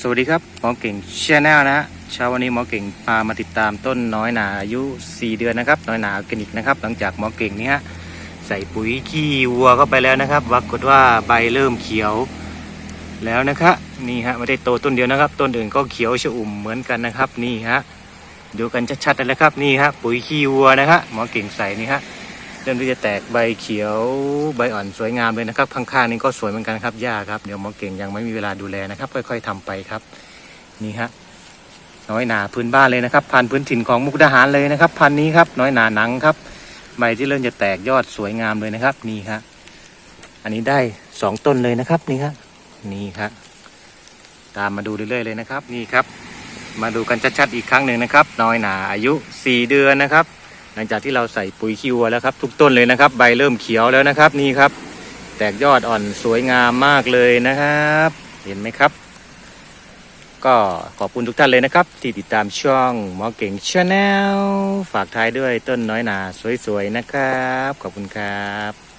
สวัสดีครับหมอเก่งชาแนลนะฮะเช้าวันนี้หมอเก่งพามาติดตามต้นน้อยหนาอายุ 4 เดือนนะครับ น้อยหนาออร์แกนิกนะครับ หลังจากหมอเก่งนี่ฮะใส่ปุ๋ยขี้วัวเข้าไปแล้วนะครับปรากฏว่าใบเริ่มเขียวแล้วนะครับนี่ฮะไม่ได้โตต้นเดียวนะครับ ต้นอื่นก็เขียวชอุ่มเหมือนกันนะครับ นี่ฮะดูกันชัดๆเลยครับนี่ฮะปุ๋ยขี้วัวนะฮะหมอเก่งใส่นี่ฮะ เริ่มที่จะแตกใบเขียวใบอ่อนสวยงามเลยนะครับข้างๆนี่ก็สวยเหมือนกันครับหญ้าครับเดี๋ยวหมอเก่งยังไม่มีเวลาดูแลนะครับ ค่อย ๆทำไปครับ นี่ฮะน้อยหนาพื้นบ้านเลยนะครับพันธุ์พื้นถิ่นของมุกดาหารเลยนะครับ พันธุ์นี้ครับน้อยหนาหนังครับใบที่เริ่มจะแตกยอดสวยงามเลยนะครับ นี่ฮะอันนี้ได้สองต้นเลยนะครับนี่ครับนี่ครับตามมาดูเรื่อยๆเลยนะครับ นี่ครับ มาดูกันชัดๆอีกครั้งหนึ่งนะครับ น้อยหนาอายุ 4 เดือนนะครับ หลังจากที่เราใส่ปุ๋ยคิวแล้วครับ ทุกต้นเลยนะครับ ใบเริ่มเขียวแล้วนะครับ นี่ครับ แตกยอดอ่อนสวยงามมากเลยนะครับ เห็นไหมครับ ก็ขอบคุณทุกท่านเลยนะครับ ที่ติดตามช่องหมอเก่งชาแนลฝากท้ายด้วยต้นน้อยหนาสวยๆนะครับ ขอบคุณครับ